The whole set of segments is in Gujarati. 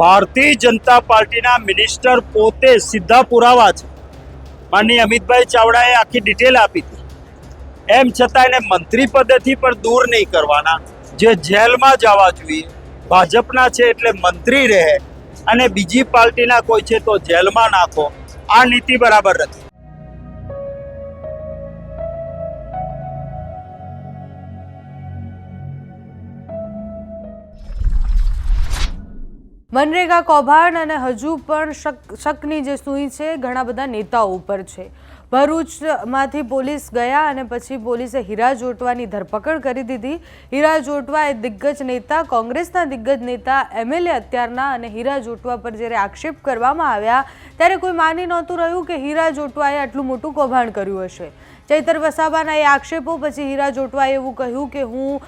ભારતીય જનતા પાર્ટીના મિનિસ્ટર પોતે સીધા પુરાવા છે. માનનીય અમિતભાઈ ચાવડાએ આખી ડિટેલ આપી હતી. એમ છતાં એને મંત્રી પદેથી પણ દૂર નહીં કરવાના. જે જેલમાં જવા જોઈએ, ભાજપના છે એટલે મંત્રી રહે અને બીજી પાર્ટીના કોઈ છે તો જેલમાં નાખો. આ નીતિ બરાબર નથી. મનરેગા કૌભાંડ અને હજુ પણ શક, શકની જે સૂઈ છે, ઘણા બધા નેતાઓ ઉપર છે. ભરૂચમાંથી પોલીસ ગયા અને પછી પોલીસે હીરા જોટવાની ધરપકડ કરી દીધી. હીરા જોટવા એ દિગ્ગજ નેતા, કોંગ્રેસના દિગ્ગજ નેતા એમએલએ અત્યારના અને હીરા જોટવા પર જ્યારે આક્ષેપ કરવામાં આવ્યા, ત્યારે કોઈ માની નહોતું રહ્યું કે હીરા જોટવાએ આટલું મોટું કૌભાંડ કર્યું હશે. ચૈતર વસાવાના એ આક્ષેપો, પછી હીરા જોટવાએ એવું કહ્યું કે હું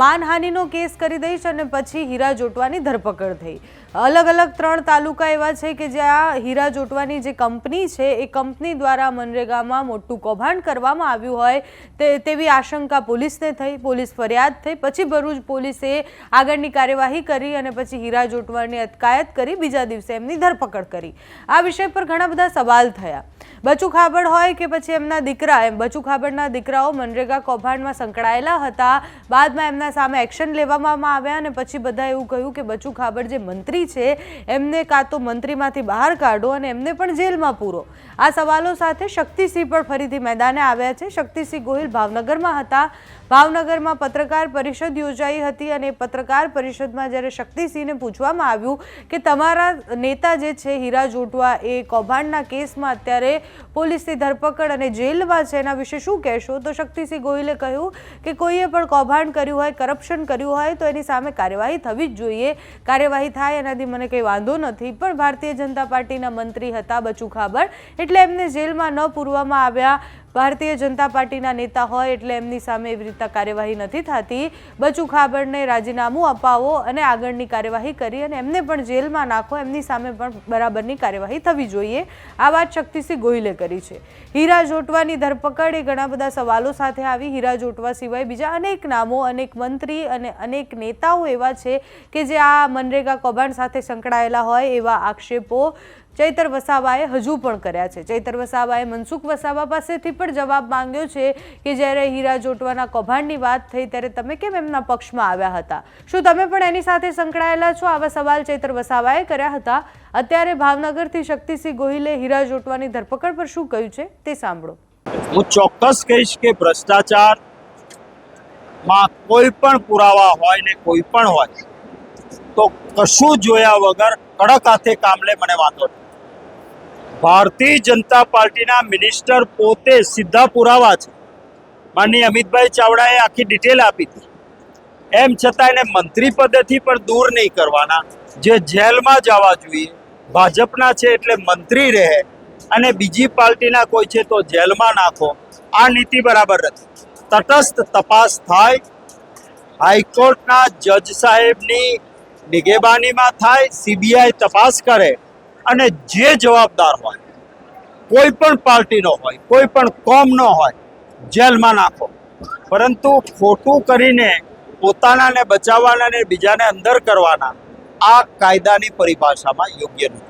માનહાનિનો કેસ કરી દઈશ અને પછી હીરા જોટવાની ધરપકડ થઈ. અલગ અલગ ત્રણ તાલુકા એવા છે કે જ્યાં હીરા જોટવાની જે કંપની છે, એ કંપની દ્વારા મનરેગામાં મોટું કૌભાંડ કરવામાં આવ્યું હોય, તે, તેવી આશંકા પોલીસને થઈ, પોલીસ ફરિયાદ થઈ, પછી ભરૂચ પોલીસે આગળની કાર્યવાહી કરી અને પછી હીરા જોટવાની અટકાયત કરી, બીજા દિવસે એમની ધરપકડ કરી. આ વિષય પર ઘણા બધા સવાલ થયા. બચુ ખાબડ હોય કે પછી એમના દીકરા એમ બચુ ખાબડના દીકરાઓ મનરેગા કૌભાંડમાં સંકળાયેલા હતા. બાદમાં એમના સામે એક્શન લેવામાં આવ્યા અને પછી બધા એવું કહ્યું કે બચુ ખાબડ જે મંત્રી છે, એમને કાં તો મંત્રીમાંથી બહાર કાઢો અને એમને પણ જેલમાં પૂરો. આ સવાલો સાથે શક્તિસિંહ પણ ફરીથી મેદાને આવ્યા છે. શક્તિસિંહ ગોહિલ ભાવનગરમાં હતા. ભાવનગરમાં પત્રકાર પરિષદ યોજાઈ હતી અને પત્રકાર પરિષદમાં જ્યારે શક્તિસિંહને પૂછવામાં આવ્યું કે તમારા નેતા જે છે, હીરા જોટવા, એ કૌભાંડના કેસમાં અત્યારે પોલીસની ધરપકડ અને જેલમાં છે એના વિશે શું કહેશો? તો શક્તિસિંહ ગોહિલે કહ્યું કે કોઈએ પણ કૌભાંડ કર્યું હોય, કરપ્શન કર્યું હોય, તો એની સામે કાર્યવાહી થવી જ જોઈએ. કાર્યવાહી થાય એનાથી મને કંઈ વાંધો નથી. પણ ભારતીય જનતા પાર્ટીના મંત્રી હતા બચુ ખાબડ એટલે એમને જેલમાં ન પૂરવામાં આવ્યા. ભારતીય જનતા પાર્ટીના નેતા હોય એટલે એમની સામે એવી રીતના કાર્યવાહી નથી થતી. બચુ ખાબડને રાજીનામું અપાવો અને આગળની કાર્યવાહી કરી અને એમને પણ જેલમાં નાખો. એમની સામે પણ બરાબરની કાર્યવાહી થવી જોઈએ. આ વાત શક્તિસિંહ ગોહિલે કરી છે. હીરા જોટવાની ધરપકડ એ ઘણા બધા સવાલો સાથે આવી. હીરા જોટવા સિવાય બીજા અનેક નામો, અનેક મંત્રી અને અનેક નેતાઓ એવા છે કે જે આ મનરેગા કૌભાંડ સાથે સંકળાયેલા હોય એવા આક્ષેપો ચૈતર વસાવાએ હજુ પણ કર્યા છે. ચૈતર વસાવાએ મનસુખ વસાવા પાસેથી પણ જવાબ માંગ્યો છે કે જ્યારે હીરા જોટવાના કૌભાંડની વાત થઈ ત્યારે તમે કેમ એમના પક્ષમાં આવ્યા હતા? શું તમે પણ એની સાથે સંકળાયેલા છો? આવા સવાલ ચૈતર વસાવાએ કર્યા હતા. અત્યારે ભાવનગરથી શક્તિસિંહ ગોહિલે હીરા જોટવાની ધરપકડ પર શું કહ્યું છે તે સાંભળો. હું ચોક્કસ કહીશ કે ભ્રષ્ટાચારમાં કોઈ પણ પુરાવા હોય ને કોઈ પણ હોય, તો કશું જોયા વગર કડક હાથે કામલે મને વાંધો ભારતીય જનતા પાર્ટીના મિનિસ્ટર પોતે સીધા પુરાવા છે. માનની અમિતભાઈ ચાવડાએ આખી ડિટેલ આપી હતી. એમ છતાં એને મંત્રી પદેથી પણ દૂર નહીં કરવાના. જે જેલમાં જવા જોઈએ, ભાજપના છે એટલે મંત્રી રહે અને બીજી પાર્ટીના કોઈ છે તો જેલમાં નાખો. આ નીતિ બરાબર નથી. તટસ્થ તપાસ થાય. હાઈકોર્ટના જજ સાહેબની નિગેબાનીમાં થાય. સીબીઆઈ તપાસ કરે. અને જે જવાબદાર હોય, કોઈ પણ પાર્ટીનો હોય, કોઈ પણ કોમનો હોય, જેલમાં નાખો. પરંતુ ખોટું કરીને પોતાનાને બચાવવાના ને બીજાને અંદર કરવાના આ કાયદાની પરિભાષામાં યોગ્ય નથી.